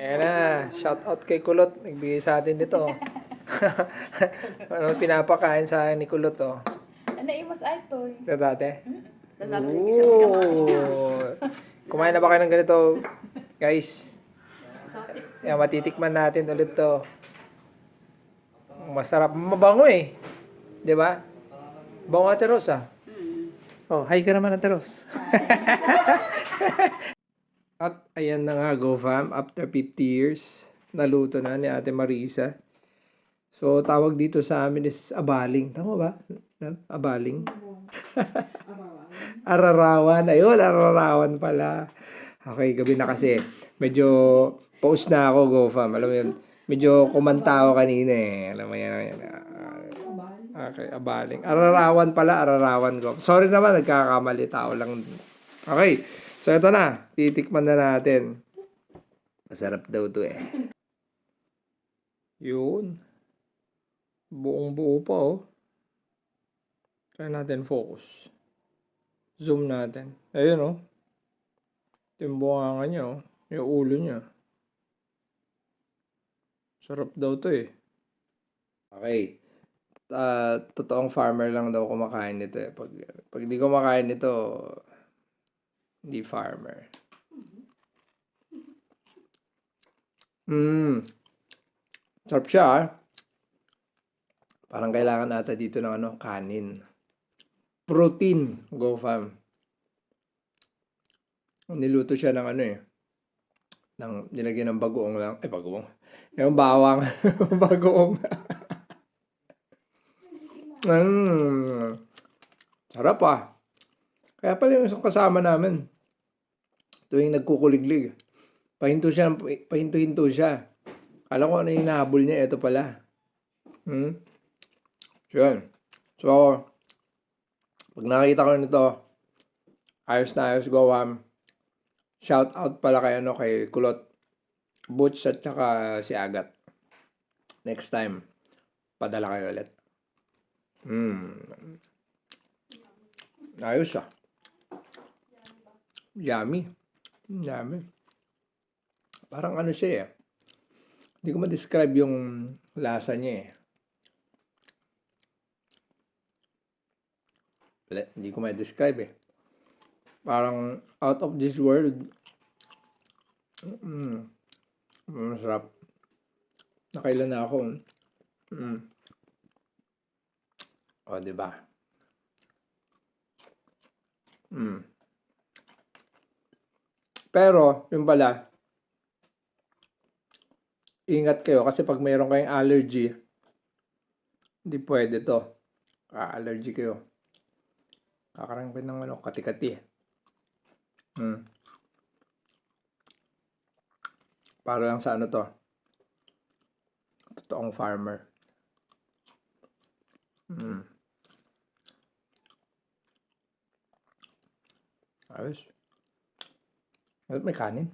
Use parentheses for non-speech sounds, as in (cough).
Ayan na, shout out kay Kulot. Nagbigay sa atin nito. (laughs) ano pinapakain sa akin ni Kulot oh. Ano yung mas ay to? Ito dati. Ooh. Kumain na ba kayo ng ganito? Guys, yan, matitikman natin ulit to. Masarap. Mabango eh. Di ba? Bango Ate Rose ah. Oh, hi ka naman Ate. (laughs) At ayan na nga, GoFam. After 50 years, naluto na ni Ate Marisa. So, tawag dito sa amin is abaling. Tama ba? Abaling? Ararawan. Ayun, ararawan pala. Okay, gabi na kasi. Medyo post na ako, GoFam. Alam mo yun, medyo kumanta ako kanina eh. Alam mo yan. yan. Okay, abaling. Ararawan pala, ararawan ko. Sorry naman, nagkakamali tao lang. Okay, so ito na. Titikman na natin. Masarap daw to eh. Yun. Buong buo pa oh. Try natin focus. Zoom natin. Ayun oh. Ito yung bunganga niya oh. Yung ulo niya. Sarap daw to eh. Okay. Ah, totoong farmer lang daw kumakain nito eh. Pag, pag di kumakain nito, hindi farmer. Mm. Sarap siya ah. Parang kailangan nata dito ng ano, kanin. Protein, go fam. Niluto siya ng ano eh. Ng, nilagyan ng bagoong lang. Eh, bagoong. Yung bawang. (laughs) bagoong. (laughs) mm. Sarap ah. Kaya pala yung kasama namin. Tuwing nagkukuliglig. Pahinto siya, pahinto-hinto siya. Kala ko ano yung nahabol niya, ito pala. Hmm? Yun. So, pag nakita ko nito, ayos na ayos gawam. Shout out pala kay ano kay Kulot Butch at saka si Agat. Next time, padala kayo ulit. Hmm. Ayos ah. Yummy. Yummy. Parang ano siya eh. Hindi ko ma-describe yung lasa niya eh. Wala, hindi ko ma-describe eh. Parang out of this world. Mm. Masarap. Nakailan na ako. Mm. O, di ba? Mm. Pero, yung pala, ingat kayo kasi pag mayroon kayong allergy, hindi pwede to. Ka-allergy kayo. Kakarang kayo ng ano, kati-kati. Hmm. Para lang sa ano to. Totoong farmer. Hmm. Ayos. At may kanin.